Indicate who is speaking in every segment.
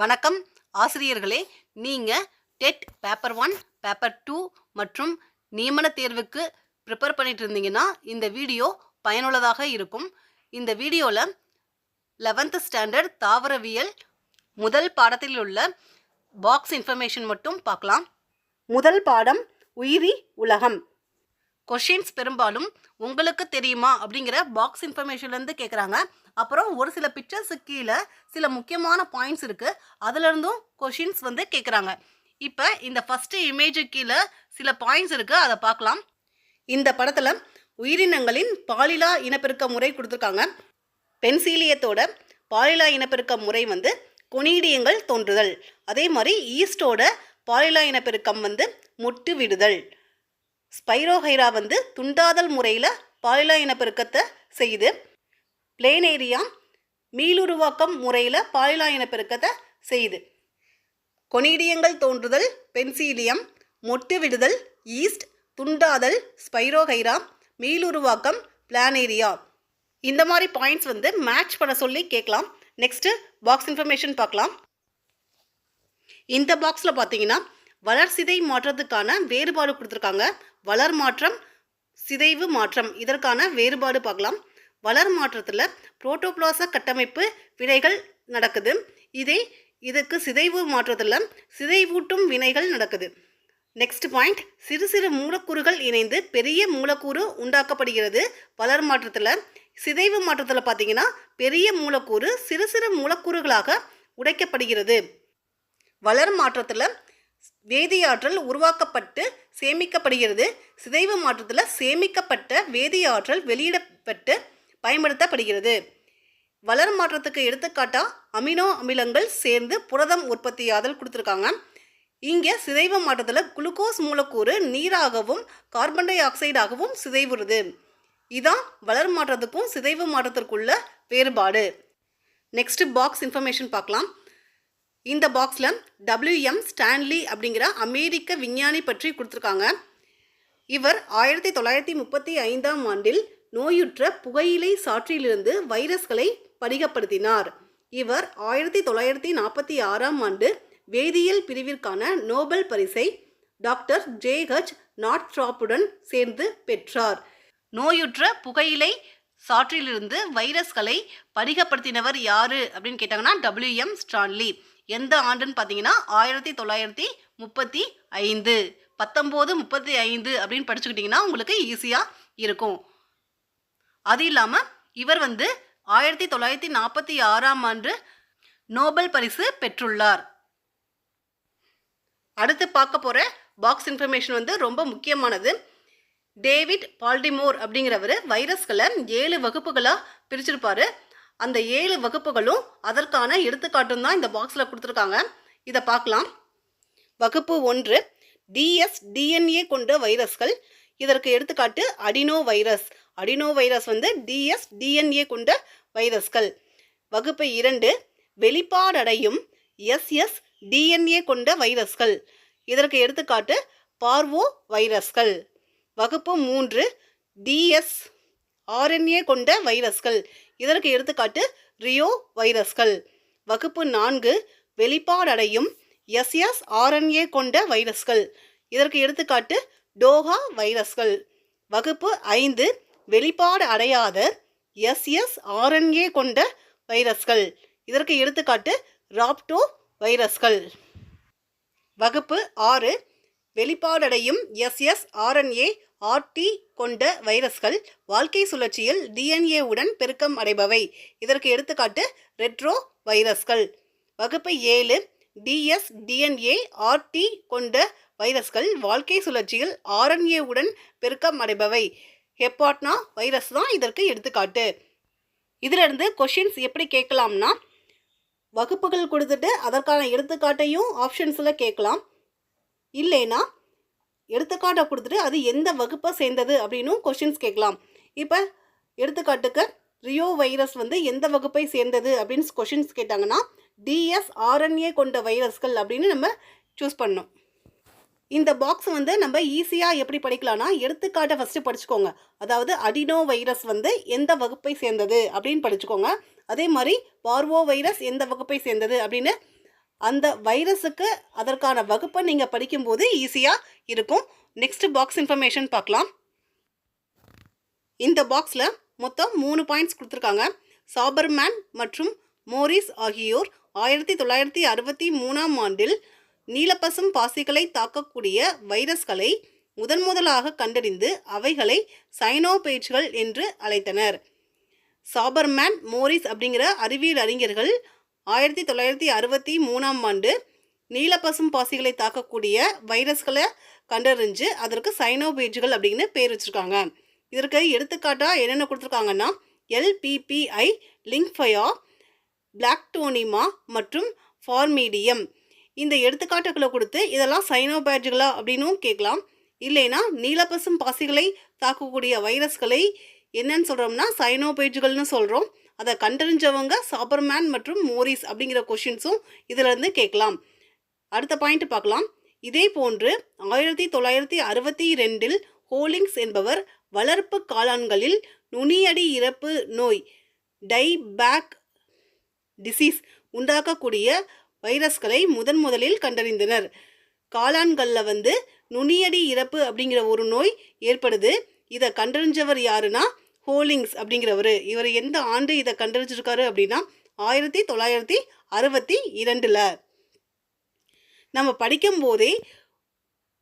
Speaker 1: வணக்கம். ஆசிரியர்களே நீங்கள் TET paper one paper two மற்றும் நியமன தேர்வுக்கு ப்ரிப்பேர் பண்ணிட்டு இருந்தீங்கன்னா இந்த வீடியோ பயனுள்ளதாக இருக்கும். இந்த வீடியோவில் லெவன்த்து ஸ்டாண்டர்ட் தாவரவியல் முதல் பாடத்தில் உள்ள பாக்ஸ் இன்ஃபர்மேஷன் மட்டும் பார்க்கலாம். முதல் பாடம் உயிரி உலகம். கொஷின்ஸ் பெரும்பாலும் உங்களுக்கு தெரியுமா அப்படிங்கிற பாக்ஸ் இன்ஃபர்மேஷன்லேருந்து கேட்குறாங்க அப்புறம் ஒரு சில பிக்சர்ஸு கீழே சில முக்கியமான பாயிண்ட்ஸ் இருக்குது அதுலேருந்தும் கொஷின்ஸ் வந்து கேட்குறாங்க இப்போ இந்த ஃபஸ்ட்டு இமேஜு கீழே சில பாயிண்ட்ஸ் இருக்குது அதை பார்க்கலாம் இந்த படத்தில் உயிரினங்களின் பாலிலா இனப்பெருக்க முறை கொடுத்துருக்காங்க. பென்சிலியத்தோட பாலிலா இனப்பெருக்க முறை வந்து கொனீடியங்கள் தோன்றுதல். அதே மாதிரி ஈஸ்டோட பாலிலா இனப்பெருக்கம் வந்து முட்டு விடுதல். ஸ்பைரோஹைரா வந்து துண்டாதல் முறையில் பாலிலா இனப்பெருக்கத்தை செய்யுது பிளேனேரியா மீளுருவாக்கம் முறையில் பாலிலா இனப்பெருக்கத்தை செய்யுது. கொனீடியங்கள் தோன்றுதல் பென்சீலியம் மொட்டு விடுதல் ஈஸ்ட் துண்டாதல் ஸ்பைரோகைரா மீளுருவாக்கம் பிளானேரியா இந்த மாதிரி பாயிண்ட்ஸ் வந்து மேட்ச் பண்ண சொல்லி கேட்கலாம். நெக்ஸ்ட்டு பாக்ஸ் இன்ஃபர்மேஷன் பார்க்கலாம். இந்த பாக்ஸில் பார்த்தீங்கன்னா வளர்சிதை மாற்றத்துக்கான வேறுபாடு கொடுத்துருக்காங்க. வளர் மாற்றம் சிதைவு மாற்றம். இதற்கான வேறுபாடு பார்க்கலாம். வளர் மாற்றத்தில் புரோட்டோபிளாச கட்டமைப்பு வினைகள் நடக்குது. இதை இதுக்கு சிதைவு மாற்றத்தில் சிதைவூட்டும் வினைகள் நடக்குது. நெக்ஸ்ட் பாயிண்ட் சிறு சிறு மூலக்கூறுகள் இணைந்து பெரிய மூலக்கூறு உண்டாக்கப்படுகிறது. வளர் மாற்றத்தில் சிதைவு மாற்றத்தில் பார்த்தீங்கன்னா பெரிய மூலக்கூறு சிறு சிறு மூலக்கூறுகளாக உடைக்கப்படுகிறது. வளர் மாற்றத்தில் வேதியாற்றல் உருவாக்கப்பட்டு சேமிக்கப்படுகிறது. சிதைவு மாற்றத்தில் சேமிக்கப்பட்ட வேதியாற்றல் வெளியிடப்பட்டு பயன்படுத்தப்படுகிறது. வளர் மாற்றத்துக்கு எடுத்துக்காட்டாக அமினோ அமிலங்கள் சேர்ந்து புரதம் உற்பத்தியாதல் கொடுத்துருக்காங்க. இங்கே சிதைவு மாற்றத்தில் குளுக்கோஸ் மூலக்கூறு நீராகவும் கார்பன் டை ஆக்சைடாகவும் சிதைவுறுது. இதான் வளர் மாற்றத்துக்கும் சிதைவு மாற்றத்திற்குள்ள வேறுபாடு. நெக்ஸ்ட் பாக்ஸ் இன்ஃபர்மேஷன் பார்க்கலாம். இந்த பாக்ஸில் டபிள்யூஎம் ஸ்டான்லி அப்படிங்கிற அமெரிக்க விஞ்ஞானி பற்றி கொடுத்துருக்காங்க. இவர் ஆயிரத்தி தொள்ளாயிரத்தி முப்பத்தி ஐந்தாம் ஆண்டில் நோயுற்ற புகையிலை சாற்றிலிருந்து வைரஸ்களை படிகப்படுத்தினார். இவர் ஆயிரத்தி தொள்ளாயிரத்தி நாற்பத்தி ஆறாம் ஆண்டு வேதியியல் பிரிவிற்கான நோபல் பரிசை டாக்டர் ஜே ஹச் நாட்ராப்புடன் சேர்ந்து பெற்றார். நோயுற்ற புகையிலை சாற்றிலிருந்து வைரஸ்களை படிகப்படுத்தினவர் யாரு? அப்படின்னு கேட்டாங்கன்னா டபிள்யூஎம் ஸ்டான்லி. எந்த ஆண்டுன்னு பார்த்தீங்கன்னா ஆயிரத்தி தொள்ளாயிரத்தி முப்பத்தி ஐந்து. பத்தொம்போது முப்பத்தி ஐந்து அப்படின்னு படிச்சுக்கிட்டிங்கன்னா உங்களுக்கு ஈஸியாக இருக்கும். அது இல்லாமல் இவர் வந்து ஆயிரத்தி தொள்ளாயிரத்தி நாற்பத்தி ஆறாம் ஆண்டு நோபல் பரிசு பெற்றுள்ளார். அடுத்து பார்க்க போகிற பாக்ஸ் இன்ஃபர்மேஷன் வந்து ரொம்ப முக்கியமானது. டேவிட் பால்டிமோர் அப்படிங்கிறவர் வைரஸ்களை ஏழு வகுப்புகளாக பிரிச்சிருப்பார். அந்த ஏழு வகுப்புகளும் அதற்கான எடுத்துக்காட்டும் தான் இந்த பாக்ஸில் கொடுத்துருக்காங்க. இதை பார்க்கலாம். வகுப்பு ஒன்று டிஎஸ் டிஎன்ஏ கொண்ட வைரஸ்கள். இதற்கு எடுத்துக்காட்டு அடினோ வைரஸ் அடினோ வைரஸ் வந்து டிஎஸ் டிஎன்ஏ கொண்ட வைரஸ்கள். வகுப்பு இரண்டு வெளிப்பாடடையும் எஸ்எஸ் டிஎன்ஏ கொண்ட வைரஸ்கள். இதற்கு எடுத்துக்காட்டு பார்வோ வைரஸ்கள் வகுப்பு மூன்று டிஎஸ் ஆர்என்ஏ கொண்ட வைரஸ்கள். இதற்கு எடுத்துக்காட்டு ரியோ வைரஸ்கள் வகுப்பு நான்கு வெளிப்பாடடையும் எஸ்எஸ் ஆர்என்ஏ கொண்ட வைரஸ்கள். இதற்கு எடுத்துக்காட்டு டோஹா வைரஸ்கள். வகுப்பு ஐந்து வெளிப்பாடு அடையாத எஸ்எஸ் ஆர்என்ஏ கொண்ட வைரஸ்கள். இதற்கு எடுத்துக்காட்டு ராப்டோ வைரஸ்கள் வகுப்பு ஆறு வெளிப்பாடடையும் எஸ்எஸ் ஆர்என்ஏ ஆர்டி கொண்ட வைரஸ்கள் வாழ்க்கை சுழற்சியில் டிஎன்ஏ உடன் பெருக்கம் அடைபவை. இதற்கு எடுத்துக்காட்டு ரெட்ரோ வைரஸ்கள் வகுப்பு ஏழு டிஎஸ் டிஎன்ஏ ஆர்டி கொண்ட வைரஸ்கள் வாழ்க்கை சுழற்சியில் ஆர்என்ஏவுடன் பெருக்கம் அடைபவை. ஹெப்பாட்னா வைரஸ் தான் இதற்கு எடுத்துக்காட்டு. இதிலிருந்து கொஷின்ஸ் எப்படி கேட்கலாம்னா வகுப்புகள் கொடுத்துட்டு அதற்கான எடுத்துக்காட்டையும் ஆப்ஷன்ஸில் கேட்கலாம். இல்லைன்னா எடுத்துக்காட்டை கொடுத்துட்டு அது எந்த வகுப்பை சேர்ந்தது அப்படின்னும் கொஷின்ஸ் கேட்கலாம். இப்போ எடுத்துக்காட்டுக்கு ரியோ வைரஸ் வந்து எந்த வகுப்பை சேர்ந்தது அப்படின்னு கொஷின்ஸ் கேட்டாங்கன்னா டிஎஸ்ஆர்என்ஏ கொண்ட வைரஸ்கள் அப்படின்னு நம்ம சூஸ் பண்ணோம் இந்த பாக்ஸ் வந்து நம்ம ஈஸியாக எப்படி படிக்கலாம்னா எடுத்துக்காட்டை ஃபஸ்ட்டு படிச்சுக்கோங்க. அதாவது அடினோ வைரஸ் வந்து எந்த வகுப்பை சேர்ந்தது அப்படின்னு படிச்சுக்கோங்க. அதே மாதிரி பார்வோ வைரஸ் எந்த வகுப்பை சேர்ந்தது அப்படின்னு அந்த வைரஸுக்கு அதற்கான வகுப்பை நீங்கள் படிக்கும்போது ஈஸியாக இருக்கும். நெக்ஸ்ட் பாக்ஸ் இன்ஃபர்மேஷன் பார்க்கலாம். இந்த பாக்ஸில் மொத்தம் மூணு பாயிண்ட்ஸ் கொடுத்துருக்காங்க. சாபர்மேன் மற்றும் மோரிஸ் ஆகியோர் ஆயிரத்தி தொள்ளாயிரத்தி அறுபத்தி மூணாம் ஆண்டில் நீலப்பசும் பாசிகளை தாக்கக்கூடிய வைரஸ்களை முதன் முதலாக கண்டறிந்து அவைகளை சைனோபேஜ்கள் என்று அழைத்தனர். சாபர்மேன் மோரிஸ் அப்படிங்கிற அறிவியல் அறிஞர்கள் ஆயிரத்தி தொள்ளாயிரத்தி அறுபத்தி மூணாம் ஆண்டு நீலப்பசும் பாசிகளை தாக்கக்கூடிய வைரஸ்களை கண்டறிஞ்சு அதற்கு சைனோபேஜ்கள் அப்படின்னு பேர் வச்சுருக்காங்க. இதற்கு எடுத்துக்காட்டாக என்னென்ன கொடுத்துருக்காங்கன்னா எல்பிபிஐ லிங்க்ஃபயா பிளாக்டோனிமா மற்றும் ஃபார்மீடியம். இந்த எடுத்துக்காட்டுகளை கொடுத்து இதெல்லாம் சைனோபேட்ஜுகளா அப்படின்னும் கேட்கலாம். இல்லைனா நீலப்பசும் பாசிகளை தாக்கக்கூடிய வைரஸ்களை என்னன்னு சொல்கிறோம்னா சைனோபேஜுகள்னு சொல்கிறோம் அதை கண்டறிஞ்சவங்க சாபர்மேன் மற்றும் மோரிஸ் அப்படிங்கிற கொஷின்ஸும் இதிலிருந்து கேட்கலாம். அடுத்த பாயிண்ட் பார்க்கலாம். இதே போன்று ஆயிரத்தி தொள்ளாயிரத்தி அறுபத்தி ரெண்டில் ஹோலிங்ஸ் என்பவர் வளர்ப்பு காளான்களில் நுனியடி இறப்பு நோய் டைபேக் டிசீஸ் உண்டாக்கக்கூடிய வைரஸ்களை முதன் முதலில் கண்டறிந்தனர். காளான்களில் வந்து நுனியடி இறப்பு அப்படிங்கிற ஒரு நோய் ஏற்படுது. இதை கண்டறிஞ்சவர் யாருன்னா ஹோலிங்ஸ் அப்படிங்கிறவர். இவர் எந்த ஆண்டு இதை கண்டறிஞ்சிருக்காரு அப்படின்னா ஆயிரத்தி தொள்ளாயிரத்தி அறுபத்தி இரண்டில். நம்ம படிக்கும் போதே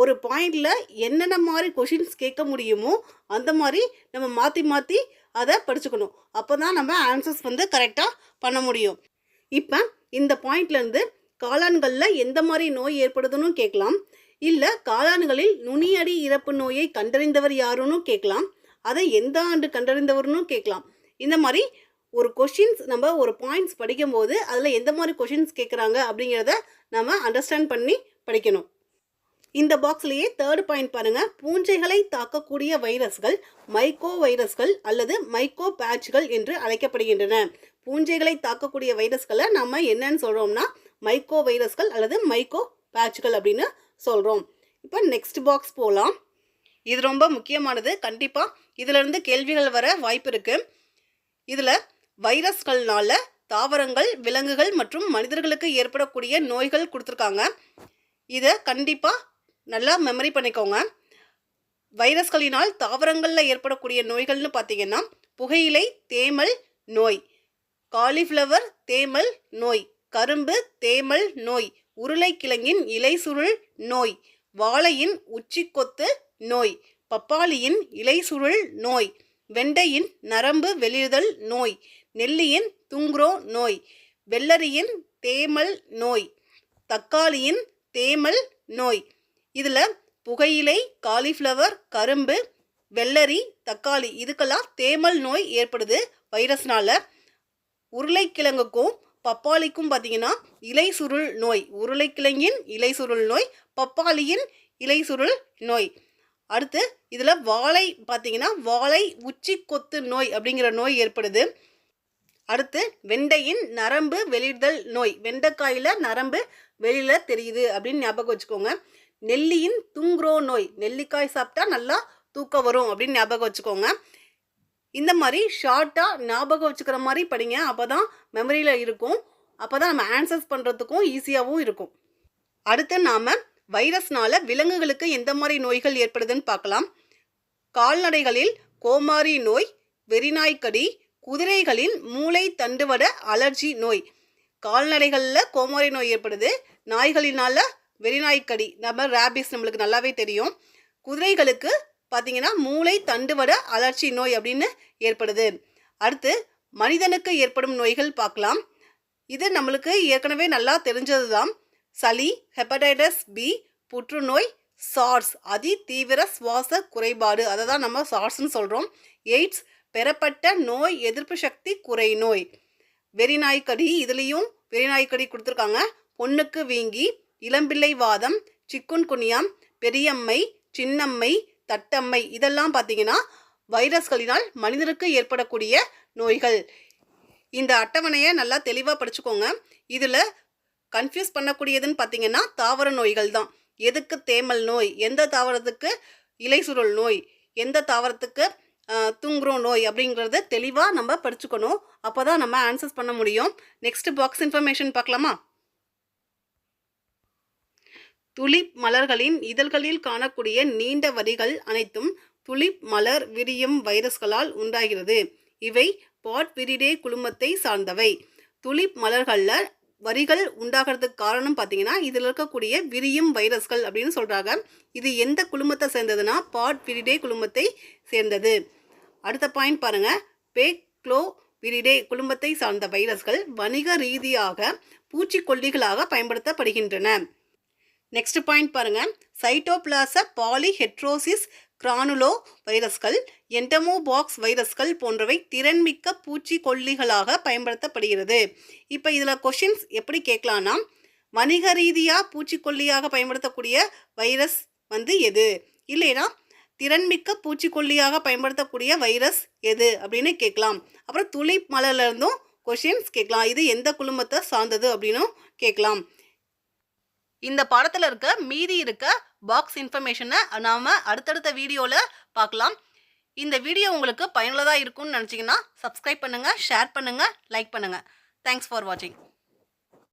Speaker 1: ஒரு பாயிண்டில் என்னென்ன மாதிரி கொஷின்ஸ் கேட்க முடியுமோ அந்த மாதிரி நம்ம மாற்றி மாற்றி அதை படிச்சுக்கணும். அப்போ தான் நம்ம ஆன்சர்ஸ் வந்து கரெக்டாக பண்ண முடியும். இப்போ இந்த பாயிண்ட்லேருந்து காளான்களில் எந்த மாதிரி நோய் ஏற்படுதுன்னு கேட்கலாம். இல்லை காளான்களில் நுனியடி இறப்பு நோயை கண்டறிந்தவர் யாருன்னு கேட்கலாம். அதை எந்த ஆண்டு கண்டறிந்தவர்னு கேட்கலாம். இந்த மாதிரி ஒரு கொஷின்ஸ் நம்ம ஒரு பாயிண்ட்ஸ் படிக்கும்போது அதில் எந்த மாதிரி கொஷின்ஸ் கேட்குறாங்க அப்படிங்கிறத நம்ம அண்டர்ஸ்டாண்ட் பண்ணி படிக்கணும். இந்த பாக்ஸ்லேயே தேர்ட் பாயிண்ட் பாருங்கள் பூஞ்சைகளை தாக்கக்கூடிய வைரஸ்கள் மைக்கோ வைரஸ்கள் அல்லது மைக்கோ பேட்ச்கள் என்று அழைக்கப்படுகின்றன. பூஞ்சைகளை தாக்கக்கூடிய வைரஸ்களை நம்ம என்னன்னு சொல்கிறோம்னா மைக்கோ வைரஸ்கள் அல்லது மைக்கோ பேட்ச்கள் அப்படின்னு சொல்கிறோம் இப்போ நெக்ஸ்ட் பாக்ஸ் போகலாம் இது ரொம்ப முக்கியமானது. கண்டிப்பாக இதிலிருந்து கேள்விகள் வர வாய்ப்பு இருக்குது இதில் வைரஸ்கள்னால தாவரங்கள் விலங்குகள் மற்றும் மனிதர்களுக்கு ஏற்படக்கூடிய நோய்கள் கொடுத்துருக்காங்க. இதை கண்டிப்பாக நல்லா மெமரி பண்ணிக்கோங்க. வைரஸ்களினால் தாவரங்களில் ஏற்படக்கூடிய நோய்கள்னு பார்த்தீங்கன்னா புகையிலை தேமல் நோய் காலிஃப்ளவர் தேமல் நோய். கரும்பு தேமல் நோய். உருளைக்கிழங்கின் இலைசுருள் நோய். வாழையின் உச்சிக்கொத்து நோய். பப்பாளியின் இலைசுருள் நோய். வெண்டையின் நரம்பு வெளியுதல் நோய். நெல்லியின் துங்குரோ நோய். வெள்ளரியின் தேமல் நோய். தக்காளியின் தேமல் நோய். இதில் புகையிலை காலிஃப்ளவர் கரும்பு வெள்ளரி தக்காளி இதுக்கெல்லாம் தேமல் நோய் ஏற்படுது வைரஸ்னால. உருளைக்கிழங்குக்கும் பப்பாளிக்கும் பார்த்தீங்கன்னா இலை சுருள் நோய். உருளைக்கிழங்கின் இலை சுருள் நோய் பப்பாளியின் இலை சுருள் நோய். அடுத்து இதில் வாழை பார்த்தீங்கன்னா வாழை உச்சி கொத்து நோய் அப்படிங்கிற நோய் ஏற்படுது. அடுத்து வெண்டையின் நரம்பு வெளியிடுதல் நோய். வெண்டைக்காயில் நரம்பு வெளியில் தெரியுது அப்படின்னு ஞாபகம் வச்சுக்கோங்க. நெல்லியின் துங்குரோ நோய். நெல்லிக்காய் சாப்பிட்டா நல்லா தூக்கம் வரும் அப்படின்னு ஞாபகம் வச்சுக்கோங்க. இந்த மாதிரி ஷார்ட்டாக ஞாபகம் வச்சுக்கிற மாதிரி படிங்க. அப்போ தான் மெமரியில் இருக்கும். அப்போ தான் நம்ம ஆன்சர்ஸ் பண்ணுறதுக்கும் ஈஸியாகவும் இருக்கும். அடுத்து நாம் வைரஸ்னால் விலங்குகளுக்கு எந்த மாதிரி நோய்கள் ஏற்படுதுன்னு பார்க்கலாம். கால்நடைகளில் கோமாரி நோய் வெறிநாய்க்கடி குதிரைகளின் மூளை தண்டுவட அலர்ஜி நோய். கால்நடைகளில் கோமாரி நோய் ஏற்படுது. நாய்களினால் வெறிநாய்க்கடி நம்ம ரேபிஸ் நம்மளுக்கு நல்லாவே தெரியும். குதிரைகளுக்கு பார்த்தீங்கன்னா மூளை தண்டுவட அலர்ச்சி நோய் அப்படின்னு ஏற்படுது. அடுத்து மனிதனுக்கு ஏற்படும் நோய்கள் பார்க்கலாம். இது நம்மளுக்கு ஏற்கனவே நல்லா தெரிஞ்சது தான் சளி ஹெப்படைட்டஸ் பி புற்றுநோய் சார்ஸ் அதி தீவிர சுவாச குறைபாடு. அதை தான் நம்ம சார்ஸ்னு சொல்கிறோம் எய்ட்ஸ் பெறப்பட்ட நோய் எதிர்ப்பு சக்தி குறை நோய் வெறிநாய்க்கடி இதுலேயும் வெறிநாய்க்கடி கொடுத்துருக்காங்க. பொண்ணுக்கு வீங்கி இளம்பிள்ளை வாதம் சிக்குன் குனியாம் பெரியம்மை சின்னம்மை தட்டம்மை இதெல்லாம் பார்த்தீங்கன்னா வைரஸ்களினால் மனிதனுக்கு ஏற்படக்கூடிய நோய்கள். இந்த அட்டவணையை நல்லா தெளிவாக படிச்சுக்கோங்க. இதில் கன்ஃபியூஸ் பண்ணக்கூடியதுன்னு பார்த்தீங்கன்னா தாவர நோய்கள் தான். எதுக்கு தேமல் நோய்? எந்த தாவரத்துக்கு இலை சுருள் நோய்? எந்த தாவரத்துக்கு தூங்குறோம் நோய்? அப்படிங்கிறத தெளிவாக நம்ம படிச்சுக்கணும். அப்போ தான் நம்ம ஆன்சர்ஸ் பண்ண முடியும். நெக்ஸ்ட் பாக்ஸ் இன்ஃபர்மேஷன் பார்க்கலாமா? துலிப் மலர்களின் இதழ்களில் காணக்கூடிய நீண்ட வரிகள் அனைத்தும் துலிப் மலர் விரியும் வைரஸ்களால் உண்டாகிறது. இவை பாட்விரிடே குழுமத்தை சார்ந்தவை. துலிப் மலர்களில் வரிகள் உண்டாகிறதுக்கு காரணம் பார்த்தீங்கன்னா இதில் இருக்கக்கூடிய விரியும் வைரஸ்கள் அப்படின்னு சொல்கிறாங்க இது எந்த குழுமத்தை சேர்ந்ததுன்னா பாட் விரிடே குழுமத்தை சேர்ந்தது. அடுத்த பாயிண்ட் பாருங்கள் பேக்ளோ விரிடே குழுமத்தை சார்ந்த வைரஸ்கள் வணிக ரீதியாக பூச்சிக்கொல்லிகளாக பயன்படுத்தப்படுகின்றன. நெக்ஸ்ட் பாயிண்ட் பாருங்கள் சைட்டோபிளாச பாலிஹெட்ரோசிஸ் கிரானுலோ வைரஸ்கள் என்டமோபாக்ஸ் வைரஸ்கள் போன்றவை திறன்மிக்க பூச்சிக்கொல்லிகளாக பயன்படுத்தப்படுகிறது. இப்போ இதில் கொஷின்ஸ் எப்படி கேட்கலான்னா வணிக ரீதியாக பூச்சிக்கொல்லியாக பயன்படுத்தக்கூடிய வைரஸ் வந்து எது? இல்லைனா திறன்மிக்க பூச்சிக்கொல்லியாக பயன்படுத்தக்கூடிய வைரஸ் எது? அப்படின்னு கேட்கலாம். அப்புறம் துளி மலர்லேருந்தும் கொஷின்ஸ் கேட்கலாம். இது எந்த குழுமத்தை சார்ந்தது அப்படின்னும் கேட்கலாம். இந்த பாடத்தில் இருக்க மீதி இருக்க பாக்ஸ் இன்ஃபர்மேஷனை நாம் அடுத்தடுத்த வீடியோவில் பார்க்கலாம். இந்த வீடியோ உங்களுக்கு பயனுள்ளதாக இருக்கும்னு நினச்சிங்கன்னா சப்ஸ்கிரைப் பண்ணுங்கள் ஷேர் பண்ணுங்கள் லைக் பண்ணுங்கள் தேங்க்ஸ் ஃபார் வாட்சிங்